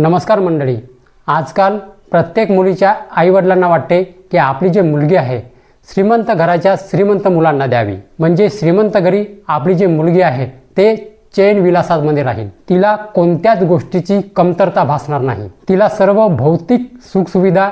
नमस्कार मंडळी. आजकाल प्रत्येक मुलीच्या आईवडिलांना वाटते की आपली जी मुलगी आहे श्रीमंत घराच्या श्रीमंत मुलांना द्यावी. म्हणजे श्रीमंत घरी आपली जी मुलगी आहे ते चैन विलासामध्ये राहील. तिला कोणत्याच गोष्टीची कमतरता भासणार नाही. तिला सर्व भौतिक सुखसुविधा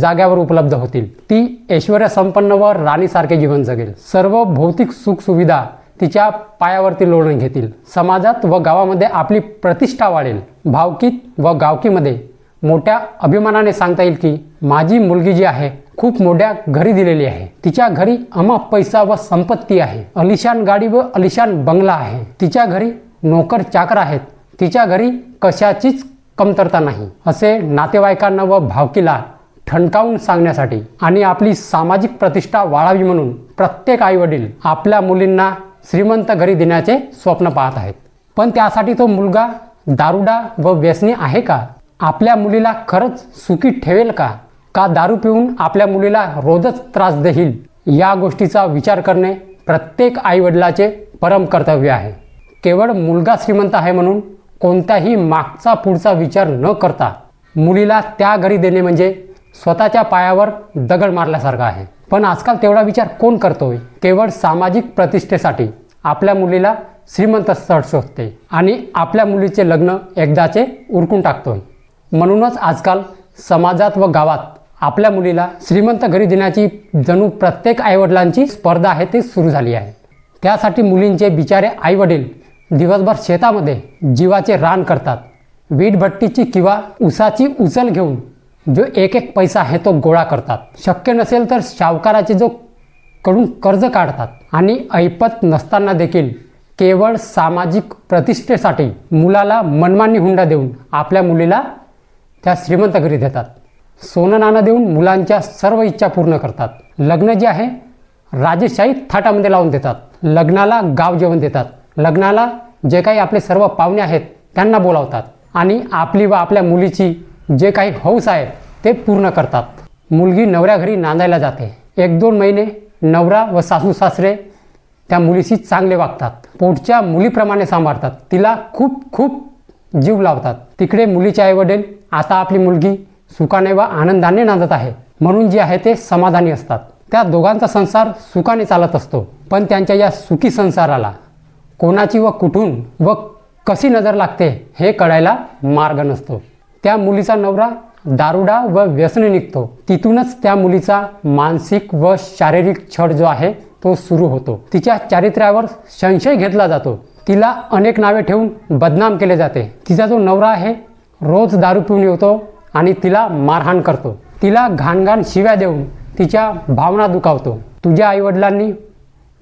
जाग्यावर उपलब्ध होतील. ती ऐश्वर्यसंपन्न व राणीसारखे जीवन जगेल. सर्व भौतिक सुखसुविधा तिच्या पायावरती लोळून घेतील. समाजात व गावामध्ये आपली प्रतिष्ठा वाढेल. भावकीत व गावकीमध्ये मोठ्या अभिमानाने सांगता येईल की माझी मुलगी जी आहे खूप मोठ्या घरी दिलेली आहे. तिच्या घरी अमाप पैसा व संपत्ती आहे. अलिशान गाडी व अलिशान बंगला आहे. तिच्या घरी नोकर चाकर आहेत. तिच्या घरी कशाचीच कमतरता नाही. असे नातेवाईकांना व भावकीला ठणकावून सांगण्यासाठी आणि आपली सामाजिक प्रतिष्ठा वाढावी म्हणून प्रत्येक आईवडील आपल्या मुलींना श्रीमंत घरी देण्याचे स्वप्न पाहत आहेत. पण त्यासाठी तो मुलगा दारुडा व व्यसनी आहे का? आपल्या मुलीला खरंच सुखी ठेवेल का? का दारू पिऊन आपल्या मुलीला रोजच त्रास देईल? या गोष्टीचा विचार करणे प्रत्येक आईवडिलाचे परम कर्तव्य आहे. केवळ मुलगा श्रीमंत आहे म्हणून कोणताही मागचा पुढचा विचार न करता मुलीला त्या घरी देणे म्हणजे स्वतःच्या पायावर दगड मारल्यासारखं आहे. पण आजकाल तेवढा विचार कोण करतोय? केवळ सामाजिक प्रतिष्ठेसाठी. आपल्या मुलीला श्रीमंत स्थळ शोधते आणि आपल्या मुलीचे लग्न एकदाचे उरकून टाकतोय. म्हणूनच आजकाल समाजात व गावात आपल्या मुलीला श्रीमंत घरी देण्याची जणू प्रत्येक आईवडिलांची स्पर्धा आहे ती सुरू झाली आहे. त्यासाठी मुलींचे बिचारे आईवडील दिवसभर शेतामध्ये जीवाचे रान करतात. वीटभट्टीची किंवा उसाची उचल घेऊन जो एक एक पैसा आहे तो गोळा करतात. शक्य नसेल तर सावकाराचे जो कडून कर्ज काढतात. आणि ऐपत नसताना देखील केवळ सामाजिक प्रतिष्ठेसाठी मुलाला मनमानी हुंडा देऊन आपल्या मुलीला त्या श्रीमंत घरी देतात. सोनं नाणं देऊन मुलांच्या सर्व इच्छा पूर्ण करतात. लग्न जे आहे राजेशाही थाटामध्ये लावून देतात. लग्नाला गाव जेवण देतात. लग्नाला जे काही आपले सर्व पाहुणे आहेत त्यांना बोलावतात. आणि आपली व आपल्या मुलीची जे काही हौस आहे ते पूर्ण करतात. मुलगी नवऱ्या घरी नांदायला जाते. एक दोन महिने नवरा व सासू सासरे त्या मुलीशी चांगले वागतात. पोटच्या मुलीप्रमाणे सांभाळतात. तिला खूप खूप जीव लावतात. तिकडे मुलीचे आईवडील आता आपली मुलगी सुखाने व आनंदाने नांदत आहे. म्हणून जे आहे ते समाधानी असतात. त्या दोघांचा संसार सुखाने चालत असतो. पण त्यांच्या या सुखी संसाराला कोणाची व कुठून व कशी नजर लागते हे कळायला मार्ग नसतो. त्या मुलीचा नवरा दारुडा व व्यसन निघतो. तिथूनच त्या मुलीचा मानसिक व शारीरिक छळ जो आहे तो सुरू होतो. तिच्या चारित्र्यावर संशय घेतला जातो. तिला अनेक नावे ठेवून बदनाम केले जाते. तिचा जो नवरा आहे रोज दारू पिऊन येतो आणि तिला मारहाण करतो. तिला घाणघाण शिव्या देऊन तिच्या भावना दुखावतो. तुझ्या आईवडिलांनी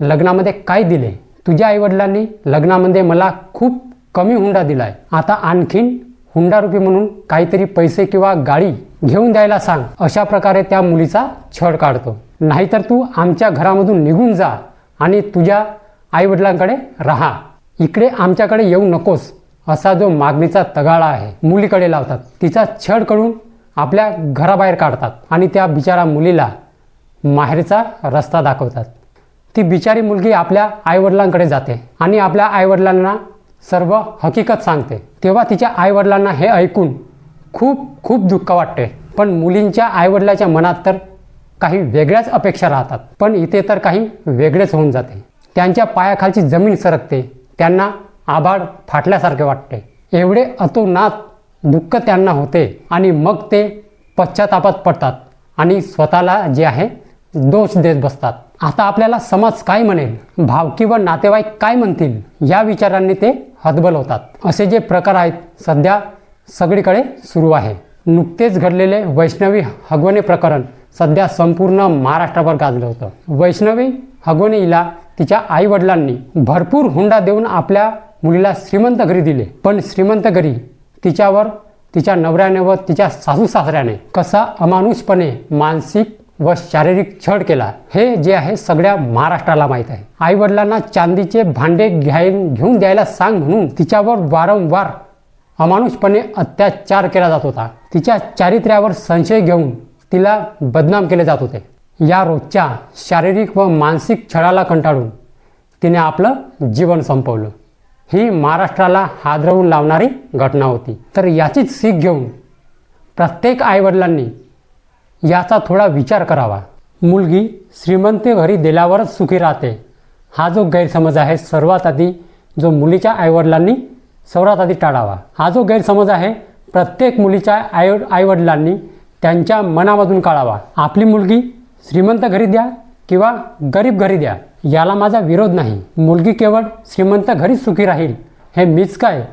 लग्नामध्ये काय दिले? तुझ्या आईवडिलांनी लग्नामध्ये मला खूप कमी हुंडा दिलाय. आता आणखीन हुंडारूपी म्हणून काहीतरी पैसे किंवा गाडी घेऊन द्यायला सांग. अशा प्रकारे त्या मुलीचा छळ काढतो. नाहीतर तू आमच्या घरामधून निघून जा आणि तुझ्या आईवडिलांकडे राहा. इकडे आमच्याकडे येऊ नकोस असा जो मागणीचा तगाळा आहे. मुलीकडे लावतात. तिचा छळ करून आपल्या घराबाहेर काढतात आणि त्या बिचारा मुलीला माहेरचा रस्ता दाखवतात. ती बिचारी मुलगी आपल्या आईवडिलांकडे जाते आणि आपल्या आईवडिलांना सर्व हकीकत सांगते. तेव्हा तिच्या आईवडिलांना हे ऐकून खूप खूप दुःख वाटते. पण मुलींच्या आईवडिलाच्या मनात तर काही वेगळ्याच अपेक्षा राहतात. पण इथे तर काही वेगळेच होऊन जाते. त्यांच्या पायाखालची जमीन सरकते. त्यांना आभाळ फाटल्यासारखे वाटते. एवढे अतोनात दुःख त्यांना होते आणि मग ते पश्चातापात पडतात. आणि स्वतःला जे आहे दोष देत बसतात. आता आपल्याला समाज काय म्हणेल? भावकी व नातेवाईक काय म्हणतील? या विचारांनी ते हतबल होतात. असे जे प्रकार आहेत सध्या सगळीकडे सुरू आहे. नुकतेच घडलेले वैष्णवी हगवणे प्रकरण सध्या संपूर्ण महाराष्ट्राभर गाजलं होतं. वैष्णवी हगवणे हिला तिच्या आईवडिलांनी भरपूर हुंडा देऊन आपल्या मुलीला श्रीमंत घरी दिले. पण श्रीमंत घरी तिच्यावर तिच्या नवऱ्याने व तिच्या सासू सासऱ्याने कसा अमानुषपणे मानसिक व शारीरिक छळ केला. हे जे आहे सगळ्या महाराष्ट्राला माहीत आहे. आईवडिलांना चांदीचे भांडे घ्याय घेऊन द्यायला सांग म्हणून तिच्यावर वारंवार अमानुषपणे अत्याचार केला जात होता. तिच्या चारित्र्यावर संशय घेऊन तिला बदनाम केले जात होते. या रोजच्या शारीरिक व मानसिक छळाला कंटाळून तिने आपलं जीवन संपवलं. ही महाराष्ट्राला हादरवून लावणारी घटना होती. तर याचीच सीख घेऊन प्रत्येक आईवडिलांनी याचा थोडा विचार करावा. मुलगी श्रीमंत घरी दिल्यावरच सुखी राहते. हा जो गैरसमज आहे सर्वात आधी जो मुलीच्या आईवडिलांनी सर्वात आधी टाळावा. हा जो गैरसमज आहे प्रत्येक मुलीच्या आई आईवडिलांनी त्यांच्या मनामधून काढावा. आपली मुलगी श्रीमंत घरी द्या किंवा गरीब घरी द्या याला माझा विरोध नाही. मुलगी केवळ श्रीमंत घरीच सुखी राहील हे मीच काय?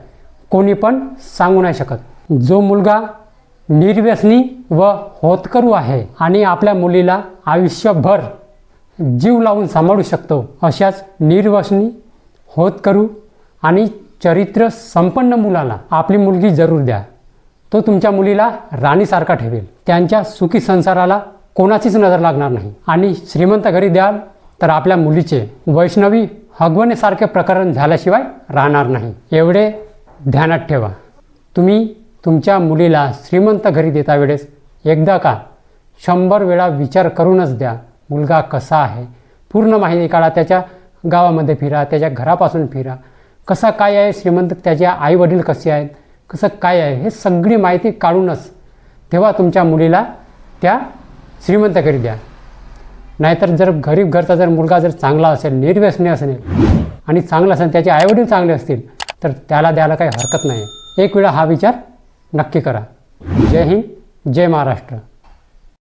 कोणी पण सांगू नाही शकत. जो मुलगा निर्व्यसनी व होतकरू आहे आणि आपल्या मुलीला आयुष्यभर जीव लावून सांभाळू शकतो अशाच निर्व्यसनी होतकरू आणि चरित्र संपन्न मुलाला आपली मुलगी जरूर द्या. तो तुमच्या मुलीला राणीसारखा ठेवेल. त्यांच्या सुखी संसाराला कोणाचीच नजर लागणार नाही. आणि श्रीमंत घरी द्याल तर आपल्या मुलीचे वैष्णवी हगवणेसारखे प्रकरण झाल्याशिवाय राहणार नाही. एवढे ध्यानात ठेवा. तुम्ही तुमच्या मुलीला श्रीमंत घरी देता वेळेस एकदा का शंभर वेळा विचार करूनच द्या मुलगा कसा आहे? पूर्ण माहिती काढा त्याच्या गावामध्ये फिरा त्याच्या घरापासून फिरा. कसा काय आहे श्रीमंत त्याचे आईवडील कसे आहेत? कसं काय आहे? हे सगळी माहिती काढूनच तेव्हा तुमच्या मुलीला त्या श्रीमंत घरी द्या. नाहीतर जर गरीब घरचा जर मुलगा जर चांगला असेल निर्व्यसनी असेल आणि चांगला असेल त्याचे आईवडील चांगले असतील तर त्याला द्यायला काही हरकत नाही एक वेळा हा विचार नक्की करा. जय हिंद जय महाराष्ट्र.